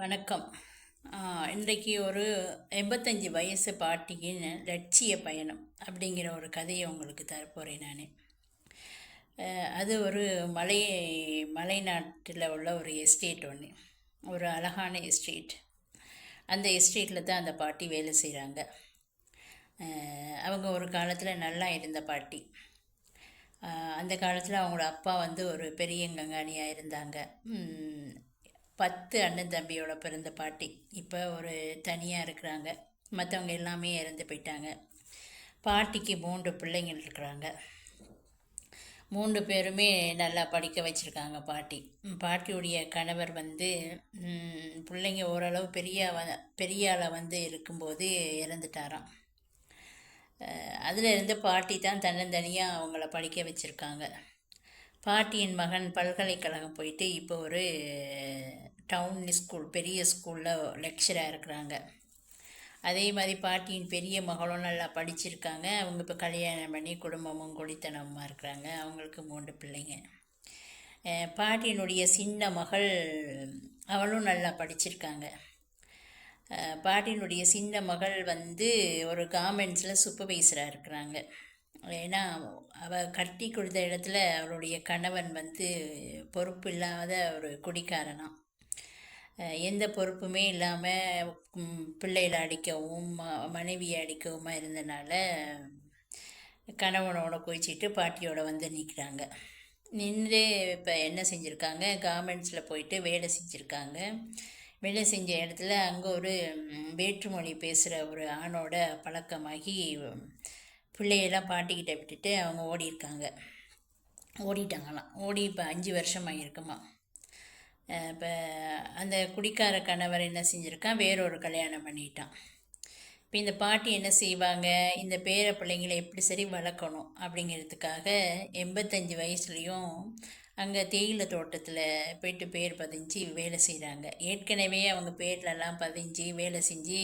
வணக்கம். இன்றைக்கு ஒரு எண்பத்தஞ்சு வயசு பாட்டியின் லட்சிய பயணம் அப்படிங்கிற ஒரு கதையை உங்களுக்கு தரப்போகிறேன் நான். அது ஒரு மலை மலைநாட்டில் உள்ள ஒரு எஸ்டேட் ஒன்று ஒரு அழகான எஸ்டேட். அந்த எஸ்டேட்டில் தான் அந்த பாட்டி வேலை செய்கிறாங்க அவங்க ஒரு காலத்தில் நல்லா இருந்த பாட்டி. அந்த காலத்தில் அவங்களோட அப்பா வந்து ஒரு பெரிய கங்காணியாக இருந்தாங்க. பத்து அண்ணன் தம்பியோட பிறந்த பாட்டி. இப்போ ஒரு தனியாக இருக்கிறாங்க. மற்றவங்க எல்லாமே இறந்து போயிட்டாங்க. பாட்டிக்கு மூன்று பிள்ளைங்கள் இருக்கிறாங்க. மூன்று பேருமே நல்லா படிக்க வச்சுருக்காங்க பாட்டி. பாட்டியுடைய கணவர் வந்து பிள்ளைங்க ஓரளவு பெரிய வ- பெரிய ஆளாக வந்து இருக்கும்போது இறந்துட்டாராம். அதில் இருந்து பாட்டி தான் தன்னந்தனியாக அவங்கள படிக்க வச்சுருக்காங்க. பாட்டியின் மகன் பல்கலைக்கழகம் போயிட்டு இப்போ ஒரு டவுன் ஸ்கூல் பெரிய ஸ்கூலில் லெக்சராக இருக்கிறாங்க. அதே மாதிரி பாட்டியின் பெரிய மகளும் நல்லா படிச்சிருக்காங்க. அவங்க இப்போ கல்யாணம் பண்ணி குடும்பமும் கொடித்தனமாக இருக்கிறாங்க. அவங்களுக்கு மூன்று பிள்ளைங்க. பாட்டியினுடைய சின்ன மகள் அவளும் நல்லா படிச்சிருக்காங்க. பாட்டியினுடைய சின்ன மகள் வந்து ஒரு கார்மெண்ட்ஸில் சூப்பர்வைசராக இருக்கிறாங்க. ஏன்னா அவள் கட்டி கொடுத்த இடத்துல அவளுடைய கணவன் வந்து பொறுப்பு இல்லாத ஒரு குடிக்காரனாம். எந்த பொறுப்புமே இல்லாமல் பிள்ளைகளை அடிக்கவும் ம- மனைவியை அடிக்கவுமா இருந்தனால கணவனோட குளிச்சிட்டு பாட்டியோட வந்து நிற்கிறாங்க நின்று இப்போ என்ன செஞ்சுருக்காங்க? கார்மெண்ட்ஸில் போயிட்டு வேலை செஞ்சுருக்காங்க. வேலை செஞ்ச இடத்துல அங்கே ஒரு வேற்றுமொழி பேசுகிற ஒரு ஆணோட பழக்கமாகி பிள்ளையெல்லாம் பாட்டிக்கிட்ட விட்டுட்டு அவங்க ஓடிருக்காங்க ஓடிட்டாங்களாம். ஓடி இப்போ அஞ்சு வருஷமாக இருக்குமா இப்போ அந்த குடிக்கார கணவர் என்ன செஞ்சுருக்கான்? வேறொரு கல்யாணம் பண்ணிட்டான். இப்போ இந்த பாட்டி என்ன செய்வாங்க? இந்த பேர பிள்ளைங்களை எப்படி சரி வளர்க்கணும் அப்படிங்கிறதுக்காக எண்பத்தஞ்சு வயசுலேயும் அங்கே தேயிலை தோட்டத்தில் போயிட்டு பேர் பதிஞ்சு வேலை செய்கிறாங்க ஏற்கனவே அவங்க பேர்லலாம் பதிஞ்சு வேலை செஞ்சு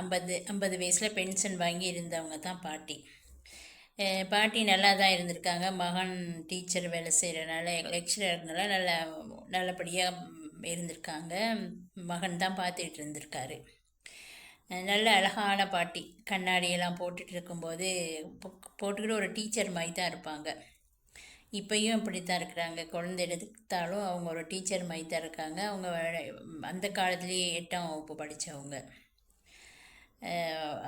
ஐம்பது ஐம்பது வயசில் பென்ஷன் வாங்கி இருந்தவங்க தான் பாட்டி. பாட்டி நல்லா தான் இருந்திருக்காங்க. மகன் டீச்சர் வேலை செய்கிறனால லெக்சரர்னால நல்ல நல்லபடியாக இருந்திருக்காங்க. மகன் தான் பார்த்துட்டு இருந்திருக்காரு. நல்ல அழகான பாட்டி. கண்ணாடியெல்லாம் போட்டுட்டு இருக்கும்போது போட்டுக்கிட்டு ஒரு டீச்சர் மாதிரி தான் இருப்பாங்க. இப்பயும் இப்படி தான் இருக்கிறாங்க. குழந்தை எடுத்தாலும் அவங்க ஒரு டீச்சர் மாதிரி தான் இருக்காங்க. அவங்க அந்த காலத்துலேயே எட்டாம் வகுப்பு படித்தவங்க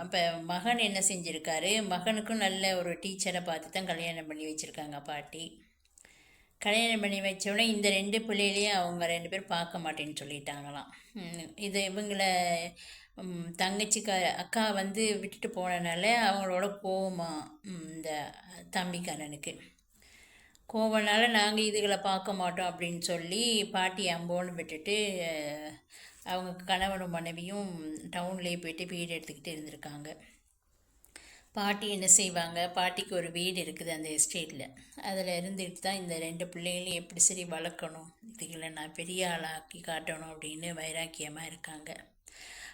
அப்போ மகன் என்ன செஞ்சுருக்காரு? மகனுக்கும் நல்ல ஒரு டீச்சரை பார்த்து தான் கல்யாணம் பண்ணி வச்சுருக்காங்க பாட்டி. கல்யாணம் பண்ணி வச்சோடனே இந்த ரெண்டு பிள்ளைகளையும் அவங்க ரெண்டு பேரும் பார்க்க மாட்டேன்னு சொல்லிட்டாங்களாம். இது இவங்கள தங்கச்சிக்கு தங்கச்சிக்கா அக்கா வந்து விட்டுட்டு போனனால அவங்களோட கோவமா இந்த தம்பிக்காரனுக்கு. கோவனால் நாங்கள் இதுகளை பார்க்க மாட்டோம் அப்படின்னு சொல்லி பாட்டி அம்போன்னு விட்டுட்டு அவங்க கணவனும் மனைவியும் டவுன்லேயே போயிட்டு வீடு எடுத்துக்கிட்டு இருந்திருக்காங்க. பாட்டி என்ன செய்வாங்க? பாட்டிக்கு ஒரு வீடு இருக்குது அந்த எஸ்டேட்டில் அதில் இருந்துட்டு தான் இந்த ரெண்டு பிள்ளைகளையும் எப்படி சரி வளர்க்கணும்? இதுகளை நான் பெரிய ஆளாக்கி காட்டணும் அப்படின்னு வைராக்கியமாக இருக்காங்க.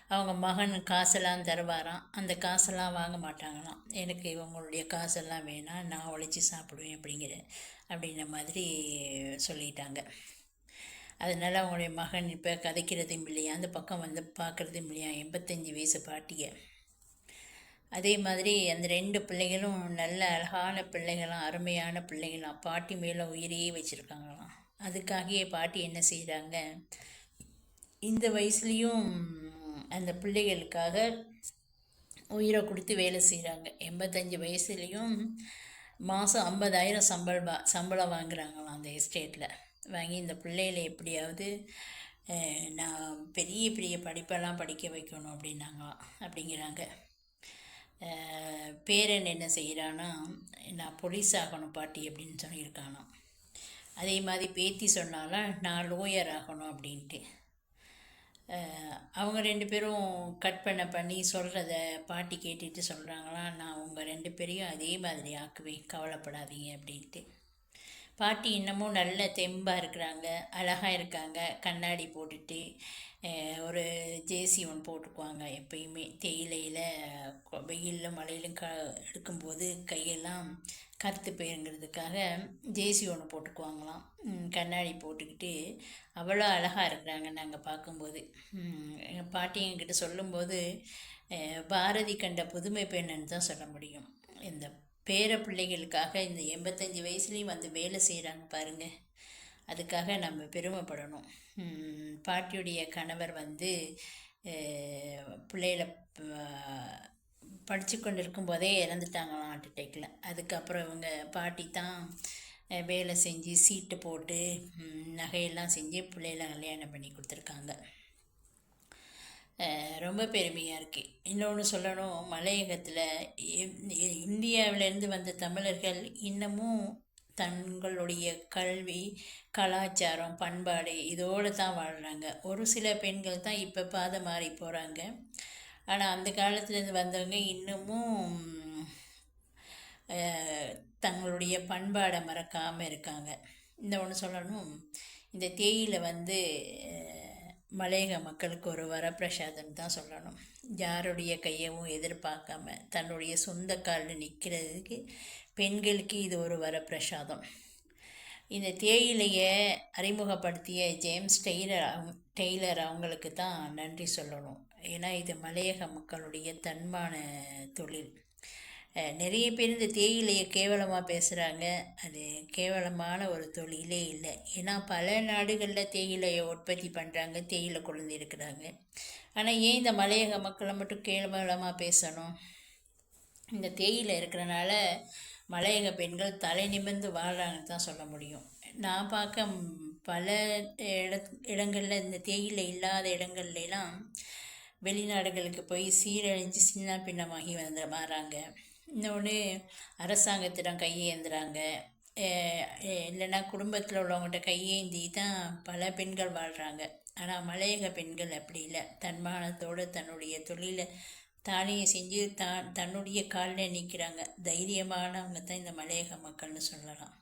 அவங்க மகன் காசெல்லாம் தருவாராம். அந்த காசெல்லாம் வாங்க மாட்டாங்களாம். எனக்கு இவங்களுடைய காசெல்லாம் வேணாம். நான் உழைச்சி சாப்பிடுவேன் அப்படிங்கிற அப்படின்ற மாதிரி சொல்லிட்டாங்க. அதனால் அவங்களுடைய மகன் இப்போ கதைக்கிறதும் இல்லையா அந்த பக்கம் வந்து பார்க்குறதும் இல்லையா? எண்பத்தஞ்சு வயசு பாட்டியை. அதே மாதிரி அந்த ரெண்டு பிள்ளைகளும் நல்ல அழகான பிள்ளைகளாம் அருமையான பிள்ளைகளாம். பாட்டி மேலே உயிரையே வச்சுருக்காங்களாம். அதுக்காகவே பாட்டி என்ன செய்கிறாங்க இந்த வயசுலேயும் அந்த பிள்ளைகளுக்காக உயிரை கொடுத்து வேலை செய்கிறாங்க எண்பத்தஞ்சு வயசுலேயும் மாதம் ஐம்பதாயிரம் சம்பளம் வா- சம்பளம் வாங்குறாங்களாம் அந்த எஸ்டேட்டில் வாங்கி இந்த பிள்ளைகளை எப்படியாவது நான் பெரிய பெரிய படிப்பெல்லாம் படிக்க வைக்கணும் அப்படின்னாங்களாம் அப்படிங்கிறாங்க. பேரன் என்ன செய்கிறான்னா நான் போலீஸ் ஆகணும் பாட்டி அப்படின்னு சொல்லியிருக்கானாம் அதே மாதிரி பேத்தி சொன்னாலும் நான் லோயர் ஆகணும் அப்படின்ட்டு. அவங்க ரெண்டு பேரும் கட் பண்ண பண்ணி சொல்கிறத பாட்டி கேட்டுட்டு சொல்கிறாங்களாம் நான் உங்கள் ரெண்டு பேரையும் அதே மாதிரி ஆக்குவேன் கவலைப்படாதீங்க அப்படின்ட்டு. பாட்டி இன்னமும் நல்ல தெம்பாக இருக்கிறாங்க அழகாக இருக்காங்க. கண்ணாடி போட்டுட்டு ஒரு ஜேசி ஒன்று போட்டுக்குவாங்க எப்பயுமே. தேயிலையில் வெயிலில் மழையிலும் க எடுக்கும்போது கையெல்லாம் கருத்து போயிருங்கிறதுக்காக ஜேசி ஒன்று போட்டுக்குவாங்களாம். கண்ணாடி போட்டுக்கிட்டு அவ்வளோ அழகாக இருக்கிறாங்க நாங்கள் பார்க்கும்போது. எங்கள் பாட்டி எங்கிட்ட சொல்லும்போது பாரதி கண்ட புதுமை பெண்ணுன்னு தான் சொல்ல முடியும். இந்த பேர பிள்ளைகளுக்காக இந்த எண்பத்தஞ்சு வயசுலேயும் வந்து வேலை செய்கிறாங்க பாருங்கள் அதுக்காக நம்ம பெருமைப்படணும். பாட்டியுடைய கணவர் வந்து பிள்ளைகளை படித்து கொண்டு இருக்கும்போதே இறந்துட்டாங்களாம் ஹார்ட் அட்டேக்கில் அதுக்கப்புறம் இவங்க பாட்டி தான் வேலை செஞ்சு சீட்டு போட்டு நகையெல்லாம் செஞ்சு பிள்ளைகளை கல்யாணம் பண்ணி கொடுத்துருக்காங்க. ரொம்ப பெருமையாக இருக்குது இன்னொன்று சொல்லணும் மலையகத்தில் இந்தியாவிலேருந்து வந்த தமிழர்கள் இன்னமும் தங்களுடைய கல்வி கலாச்சாரம் பண்பாடு இதோடு தான் வாழ்கிறாங்க ஒரு சில பெண்கள் தான் இப்போ பாதை மாறி போகிறாங்க ஆனால் அந்த காலத்துலேருந்து வந்தவங்க இன்னமும் தங்களுடைய பண்பாடை மறக்காமல் இருக்காங்க. இந்த ஒன்று சொல்லணும் இந்த தேயிலை வந்து மலையக மக்களுக்கு ஒரு வரப்பிரசாதம் தான் சொல்லணும். யாருடைய கையவும் எதிர்பார்க்காம தன்னுடைய சொந்த காலில் நிற்கிறதுக்கு பெண்களுக்கு இது ஒரு வரப்பிரசாதம். இந்த தேயிலையை அறிமுகப்படுத்திய ஜேம்ஸ் டெய்லர் அவங்க டெய்லர் அவங்களுக்கு தான் நன்றி சொல்லணும். ஏன்னா இது மலையக மக்களுடைய தன்மான தொழில். நிறைய பேர் இந்த தேயிலையை கேவலமாக பேசுகிறாங்க அது கேவலமான ஒரு தொழிலே இல்லை. ஏன்னா பல நாடுகளில் தேயிலையை உற்பத்தி பண்ணுறாங்க தேயிலை கொழுந்து இருக்கிறாங்க. ஆனால் ஏன் இந்த மலையக மக்களை மட்டும் கேவலமாக பேசணும்? இந்த தேயிலை இருக்கிறனால மலையக பெண்கள் தலை நிமிர்ந்து வாழ்கிறாங்கன்னு தான் சொல்ல முடியும். நான் பார்க்க பல இட இடங்களில் இந்த தேயிலை இல்லாத இடங்கள்லாம் வெளிநாடுகளுக்கு போய் சீரழிஞ்சு சின்ன பின்னமாகி வந்து மாறாங்க இன்னொன்று அரசாங்கத்திடம் கையேந்துறாங்க இல்லைன்னா குடும்பத்தில் உள்ளவங்கள்ட்ட கையேந்தி தான் பல பெண்கள் வாழ்கிறாங்க ஆனால் மலையக பெண்கள் அப்படி இல்லை. தன்மானத்தோடு தன்னுடைய தொழிலை தானியை செஞ்சு தான் தன்னுடைய காலில் நிற்கிறாங்க தைரியமானவங்க தான் இந்த மலையக மக்கள்னு சொல்லலாம்.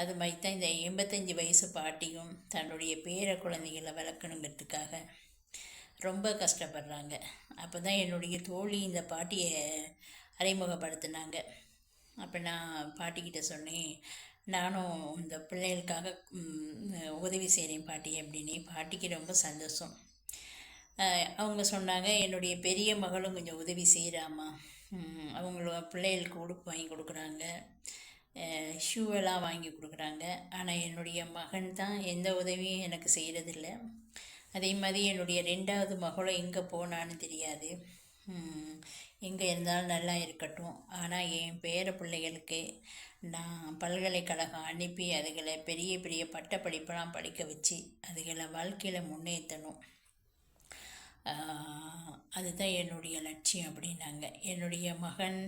அது மாதிரி தான் இந்த எண்பத்தஞ்சு வயசு பாட்டியும் தன்னுடைய பேர குழந்தைகளை வளர்க்கணுங்கிறதுக்காக ரொம்ப கஷ்டப்படுறாங்க. அப்போ தான் என்னுடைய தோழி இந்த பாட்டியை அறிமுகப்படுத்தினாங்க. அப்போ நான் பாட்டிக்கிட்ட சொன்னேன் நானும் இந்த பிள்ளைகளுக்காக உதவி செய்கிறேன் பாட்டி அப்படின்னு. பாட்டிக்கு ரொம்ப சந்தோஷம். அவங்க சொன்னாங்க என்னுடைய பெரிய மகளும் கொஞ்சம் உதவி செய்கிறாம்மா அவங்கள பிள்ளைகளுக்கு உடுப்பு வாங்கி கொடுக்குறாங்க. ஷூவெல்லாம் வாங்கி கொடுக்குறாங்க. ஆனால் என்னுடைய மகன் தான் எந்த உதவியும் எனக்கு செய்கிறதில்ல அதே மாதிரி என்னுடைய ரெண்டாவது மகளும் எங்கே போனான்னு தெரியாது. எங்கே இருந்தாலும் நல்லா இருக்கட்டும். ஆனால் என் பேர பிள்ளைகளுக்கு நான் பல்கலைக்கழகம் அனுப்பி அதுகளை பெரிய பெரிய பட்ட படிப்பெல்லாம் படிக்க வச்சு அதுகளை வாழ்க்கையில் முன்னேற்றணும் அதுதான் என்னுடைய லட்சியம் அப்படின்னாங்க. என்னுடைய மகன்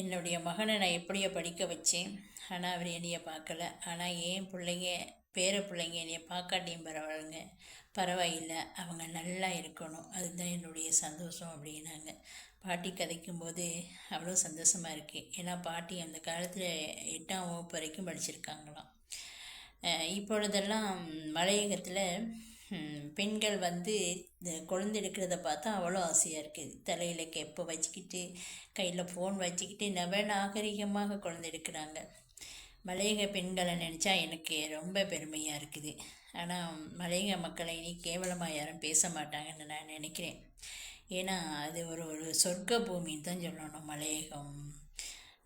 என்னுடைய மகனை நான் எப்படியோ படிக்க வச்சேன். ஆனால் அவர் என்னையை பார்க்கல. ஆனால் என் பிள்ளைங்க பேர பிள்ளைங்க என்னையை பார்க்காட்டியும் பரவாயில்லைங்க. பரவாயில்லை அவங்க நல்லா இருக்கணும். அதுதான் என்னுடைய சந்தோஷம் அப்படின்னாங்க. பாட்டி கதைக்கும்போது அவ்வளோ சந்தோஷமாக இருக்குது ஏன்னா பாட்டி அந்த காலத்தில் எட்டாம் வகுப்பு வரைக்கும் படிச்சிருக்காங்களாம். இப்பொழுதெல்லாம் மலையகத்தில் பெண்கள் வந்து இந்த குழந்தை எடுக்கிறத பார்த்தா அவ்வளோ ஆசையாக இருக்குது தலையில் கெப்பை வச்சுக்கிட்டு கையில் ஃபோன் வச்சுக்கிட்டு நவநாகரிகமாக குழந்தை எடுக்கிறாங்க. மலையக பெண்களை நினச்சா எனக்கு ரொம்ப பெருமையாக இருக்குது. ஆனால் மலையக மக்களை இனி கேவலமாக யாரும் பேச மாட்டாங்கன்னு நான் நினைக்கிறேன். ஏன்னா அது ஒரு ஒரு சொர்க்க பூமின்னு தான் சொல்லணும் மலையகம்.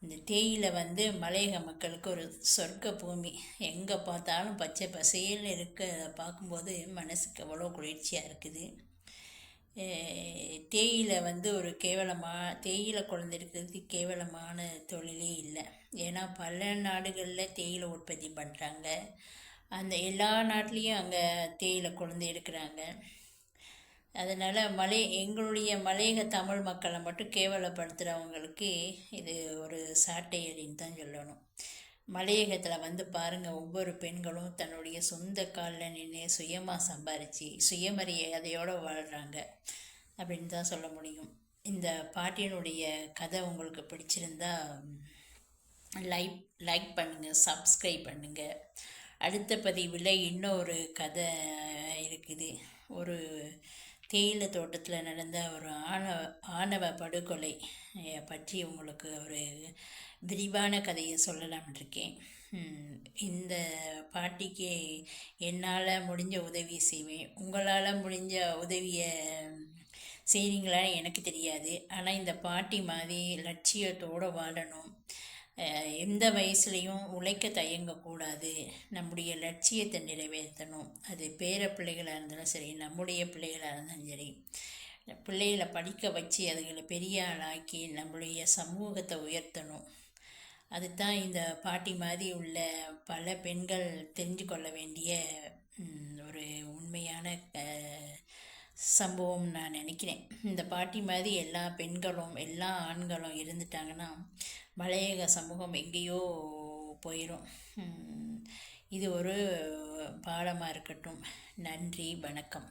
இந்த தேயில வந்து மலையக மக்களுக்கு ஒரு சொர்க்க பூமி எங்கே பார்த்தாலும் பச்சை பசையில் இருக்க பார்க்கும்போது மனசுக்கு அவ்வளோ குளிர்ச்சியாக இருக்குது. தேயில தேயிலை வந்து ஒரு கேவலமாக தேயிலை குழந்தை இருக்கிறதுக்கு கேவலமான தொழிலே இல்லை. ஏன்னா பல நாடுகளில் தேயிலை உற்பத்தி பண்ணுறாங்க அந்த எல்லா நாட்டிலையும் அங்கே தேயிலை குழந்தை இருக்கிறாங்க அதனால் மலை எங்களுடைய மலையக தமிழ் மக்களை மட்டும் கேவலப்படுத்துகிறவங்களுக்கு இது ஒரு சாட்டை அடின்னு தான் சொல்லணும். மலையகத்தில் வந்து பாருங்கள் ஒவ்வொரு பெண்களும் தன்னுடைய சொந்த காலில் நின்று சுயமாக சம்பாரித்து சுயமரியாதையோடு வாழ்கிறாங்க அப்படின்னு தான் சொல்ல முடியும். இந்த பாட்டியினுடைய கதை உங்களுக்கு பிடிச்சிருந்தா லைக் லைக் பண்ணுங்கள் சப்ஸ்கிரைப் பண்ணுங்கள் அடுத்த பதிவில் இன்னொரு கதை இருக்குது. ஒரு தேயிலை தோட்டத்தில் நடந்த ஒரு ஆணவ ஆணவ படுகொலை பற்றி உங்களுக்கு ஒரு விரிவான கதையை சொல்லலாம்னு இருக்கேன். இந்த பாட்டிக்கு என்னால் முடிஞ்ச உதவி செய்வேன். உங்களால் முடிஞ்ச உதவியை செய்கிறீங்களான்னு எனக்கு தெரியாது. ஆனால் இந்த பாட்டி மாதிரி லட்சியத்தோடு வாழணும். எந்த வயசுலேயும் உழைக்க தயங்கக்கூடாது. நம்முடைய லட்சியத்தை நிறைவேற்றணும். அது பேர பிள்ளைகளாக இருந்தாலும் சரி நம்முடைய பிள்ளைகளாக இருந்தாலும் சரி பிள்ளைகளை படிக்க வச்சு அதுகளை பெரிய ஆளாக்கி நம்மளுடைய சமூகத்தை உயர்த்தணும். அதுதான் இந்த பாட்டி மாதிரி உள்ள பல பெண்கள் தெரிஞ்சு கொள்ள வேண்டிய ஒரு உண்மையான சம்பவம் நான் நினைக்கிறேன். இந்த பாட்டி மாதிரி எல்லா பெண்களும் எல்லா ஆண்களும் இருந்துட்டாங்கன்னா மலையக சமூகம் எங்கேயோ போயிடும் இது ஒரு பாடமாக இருக்கட்டும். நன்றி வணக்கம்.